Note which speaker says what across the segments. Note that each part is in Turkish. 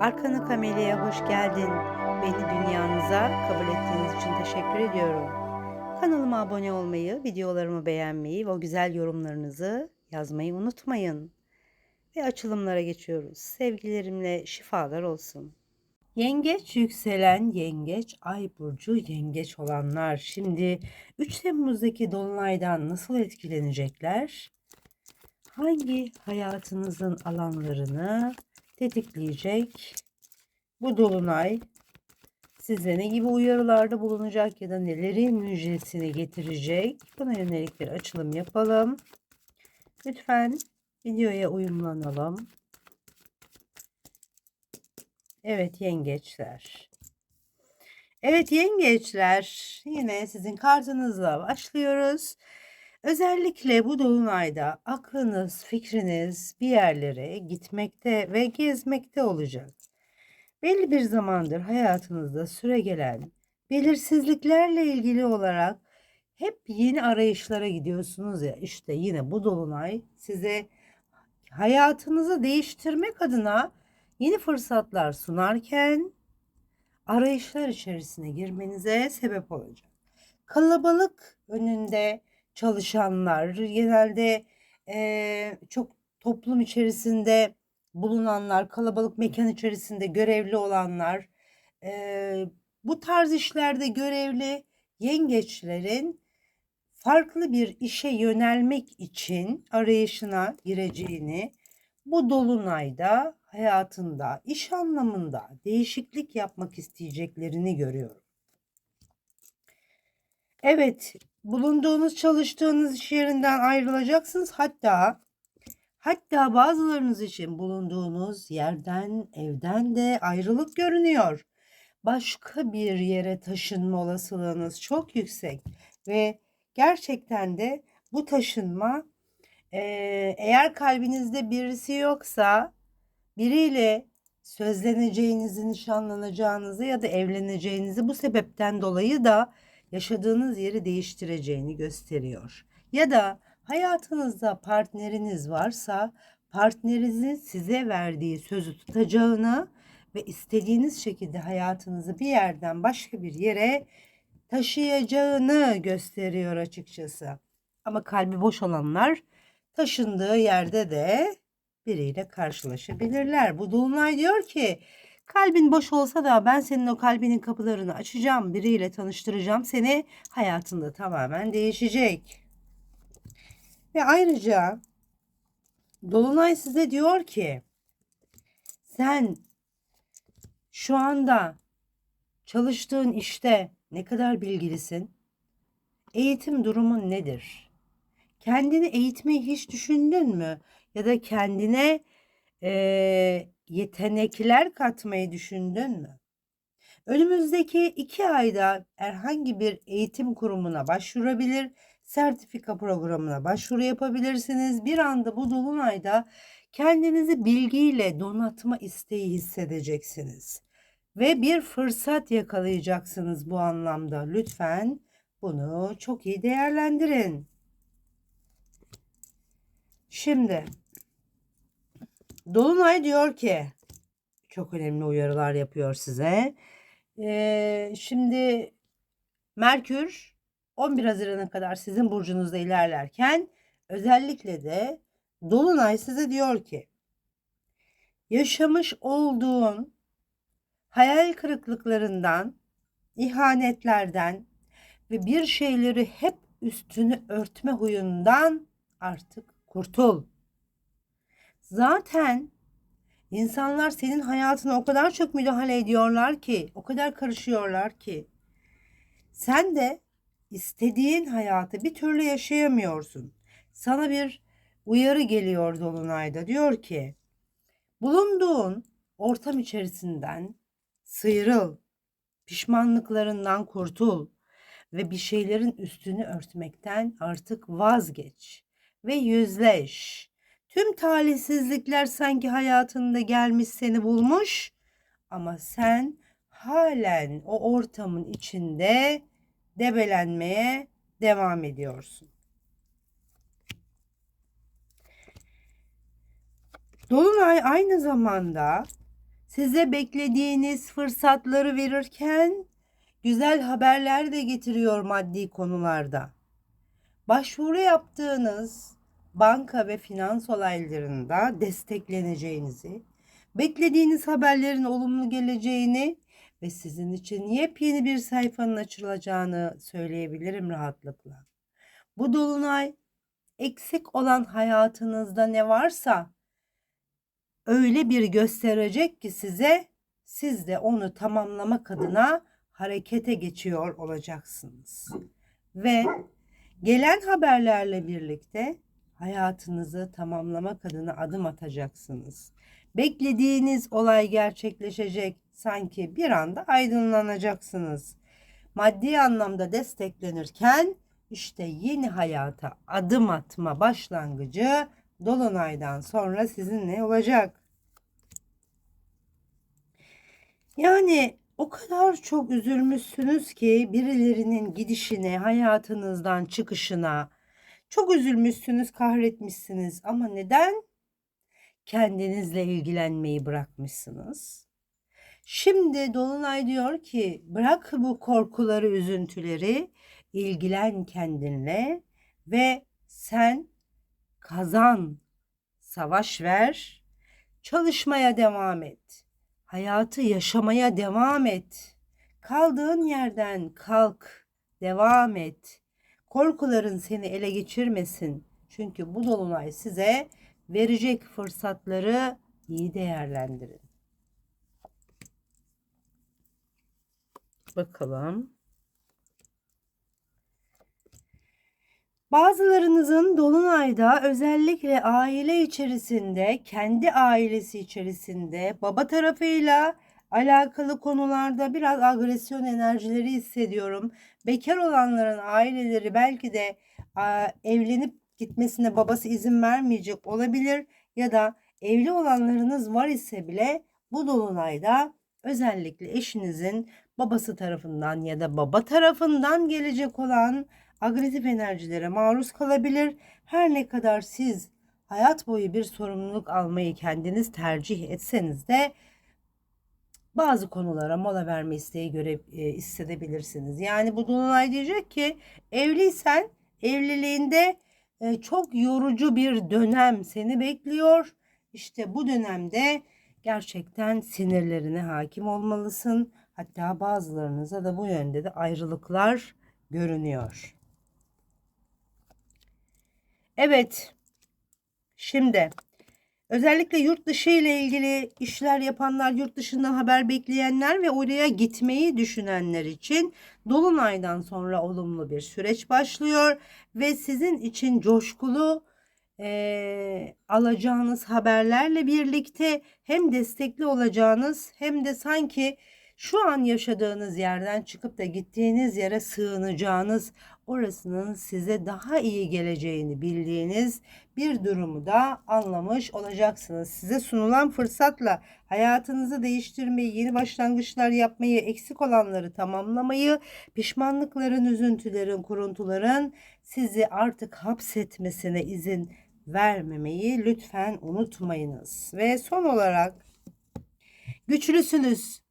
Speaker 1: Arkanı Kameli'ye hoş geldin. Beni dünyanıza kabul ettiğiniz için teşekkür ediyorum. Kanalıma abone olmayı, videolarımı beğenmeyi ve o güzel yorumlarınızı yazmayı unutmayın. Ve açılımlara geçiyoruz. Sevgilerimle şifalar olsun. Yengeç yükselen yengeç, ay burcu yengeç olanlar şimdi 3 Temmuz'daki dolunaydan nasıl etkilenecekler? Hangi hayatınızın alanlarını tetikleyecek bu dolunay size ne gibi uyarılarda bulunacak ya da nelerin müjdesini getirecek? Buna yönelik bir açılım yapalım. Lütfen videoya uyumlanalım. Evet yengeçler. Evet yengeçler yine sizin kartınızla başlıyoruz. Özellikle bu dolunayda aklınız, fikriniz bir yerlere gitmekte ve gezmekte olacak. Belli bir zamandır hayatınızda süre gelen belirsizliklerle ilgili olarak hep yeni arayışlara gidiyorsunuz ya işte yine bu dolunay size hayatınızı değiştirmek adına yeni fırsatlar sunarken arayışlar içerisine girmenize sebep olacak. Kalabalık önünde çalışanlar, genelde e, çok toplum içerisinde bulunanlar, kalabalık mekan içerisinde görevli olanlar, e, bu tarz işlerde görevli yengeçlerin farklı bir işe yönelmek için arayışına gireceğini, bu dolunayda hayatında, iş anlamında değişiklik yapmak isteyeceklerini görüyorum. Evet, bulunduğunuz, çalıştığınız iş yerinden ayrılacaksınız. Hatta hatta bazılarınız için bulunduğunuz yerden, evden de ayrılık görünüyor. Başka bir yere taşınma olasılığınız çok yüksek ve gerçekten de bu taşınma eğer kalbinizde birisi yoksa biriyle sözleneceğinizi, nişanlanacağınızı ya da evleneceğinizi bu sebepten dolayı da yaşadığınız yeri değiştireceğini gösteriyor. Ya da hayatınızda partneriniz varsa partnerinizin size verdiği sözü tutacağını ve istediğiniz şekilde hayatınızı bir yerden başka bir yere taşıyacağını gösteriyor açıkçası. Ama kalbi boş olanlar taşındığı yerde de biriyle karşılaşabilirler. Bu dolunay diyor ki kalbin boş olsa da ben senin o kalbinin kapılarını açacağım, biriyle tanıştıracağım seni. Hayatında tamamen değişecek. Ve ayrıca dolunay size diyor ki sen şu anda çalıştığın işte ne kadar bilgilisin? Eğitim durumun nedir? Kendini eğitmeyi hiç düşündün mü? Ya da kendine yetenekler katmayı düşündün mü? Önümüzdeki iki ayda herhangi bir eğitim kurumuna başvurabilir, sertifika programına başvuru yapabilirsiniz. Bir anda bu dolunayda kendinizi bilgiyle donatma isteği hissedeceksiniz. Ve bir fırsat yakalayacaksınız bu anlamda. Lütfen bunu çok iyi değerlendirin. Şimdi Dolunay diyor ki çok önemli uyarılar yapıyor size. Ee, şimdi Merkür 11 Haziran'a kadar sizin burcunuzda ilerlerken özellikle de Dolunay size diyor ki yaşamış olduğun hayal kırıklıklarından, ihanetlerden ve bir şeyleri hep üstünü örtme huyundan artık kurtul. Zaten insanlar senin hayatına o kadar çok müdahale ediyorlar ki, o kadar karışıyorlar ki. Sen de istediğin hayatı bir türlü yaşayamıyorsun. Sana bir uyarı geliyor Dolunay'da. Diyor ki, bulunduğun ortam içerisinden sıyrıl, pişmanlıklarından kurtul ve bir şeylerin üstünü örtmekten artık vazgeç ve yüzleş. Tüm talihsizlikler sanki hayatında gelmiş seni bulmuş ama sen halen o ortamın içinde debelenmeye devam ediyorsun. Dolunay aynı zamanda size beklediğiniz fırsatları verirken güzel haberler de getiriyor maddi konularda. Başvuru yaptığınız banka ve finans olaylarında destekleneceğinizi, beklediğiniz haberlerin olumlu geleceğini ve sizin için yepyeni bir sayfanın açılacağını söyleyebilirim rahatlıkla. Bu dolunay eksik olan hayatınızda ne varsa öyle bir gösterecek ki size siz de onu tamamlamak adına harekete geçiyor olacaksınız. Ve gelen haberlerle birlikte hayatınızı tamamlamak adına adım atacaksınız. Beklediğiniz olay gerçekleşecek. Sanki bir anda aydınlanacaksınız. Maddi anlamda desteklenirken işte yeni hayata adım atma başlangıcı dolunaydan sonra sizinle olacak. Yani o kadar çok üzülmüşsünüz ki birilerinin gidişine, hayatınızdan çıkışına çok üzülmüşsünüz, kahretmişsiniz ama neden? Kendinizle ilgilenmeyi bırakmışsınız. Şimdi Dolunay diyor ki bırak bu korkuları, üzüntüleri, ilgilen kendinle ve sen kazan, savaş ver, çalışmaya devam et. Hayatı yaşamaya devam et. Kaldığın yerden kalk, devam et. Korkuların seni ele geçirmesin. Çünkü bu dolunay size verecek fırsatları iyi değerlendirin. Bakalım. Bazılarınızın dolunayda özellikle aile içerisinde, kendi ailesi içerisinde baba tarafıyla alakalı konularda biraz agresyon enerjileri hissediyorum. Bekar olanların aileleri belki de evlenip gitmesine babası izin vermeyecek olabilir ya da evli olanlarınız var ise bile bu dolunayda özellikle eşinizin babası tarafından ya da baba tarafından gelecek olan agresif enerjilere maruz kalabilir. Her ne kadar siz hayat boyu bir sorumluluk almayı kendiniz tercih etseniz de bazı konulara mola verme isteği göre e, hissedebilirsiniz. Yani bu dolunay diyecek ki evliysen evliliğinde e, çok yorucu bir dönem seni bekliyor. İşte bu dönemde gerçekten sinirlerine hakim olmalısın. Hatta bazılarınıza da bu yönde de ayrılıklar görünüyor. Evet. Şimdi özellikle yurt dışı ile ilgili işler yapanlar, yurt dışından haber bekleyenler ve oraya gitmeyi düşünenler için dolunaydan sonra olumlu bir süreç başlıyor ve sizin için coşkulu e, alacağınız haberlerle birlikte hem destekli olacağınız hem de sanki şu an yaşadığınız yerden çıkıp da gittiğiniz yere sığınacağınız, orasının size daha iyi geleceğini bildiğiniz bir durumu da anlamış olacaksınız. Size sunulan fırsatla hayatınızı değiştirmeyi, yeni başlangıçlar yapmayı, eksik olanları tamamlamayı, pişmanlıkların, üzüntülerin, kuruntuların sizi artık hapsetmesine izin vermemeyi lütfen unutmayınız. Ve son olarak güçlüsünüz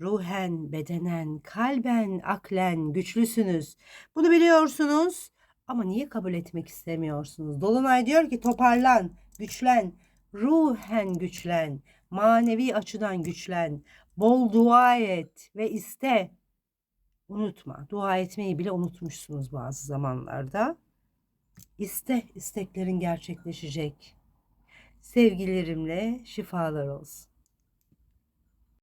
Speaker 1: ruhen, bedenen, kalben, aklen güçlüsünüz. Bunu biliyorsunuz ama niye kabul etmek istemiyorsunuz? Dolunay diyor ki toparlan, güçlen, ruhen güçlen, manevi açıdan güçlen, bol dua et ve iste. Unutma, dua etmeyi bile unutmuşsunuz bazı zamanlarda. İste, isteklerin gerçekleşecek. Sevgilerimle şifalar olsun.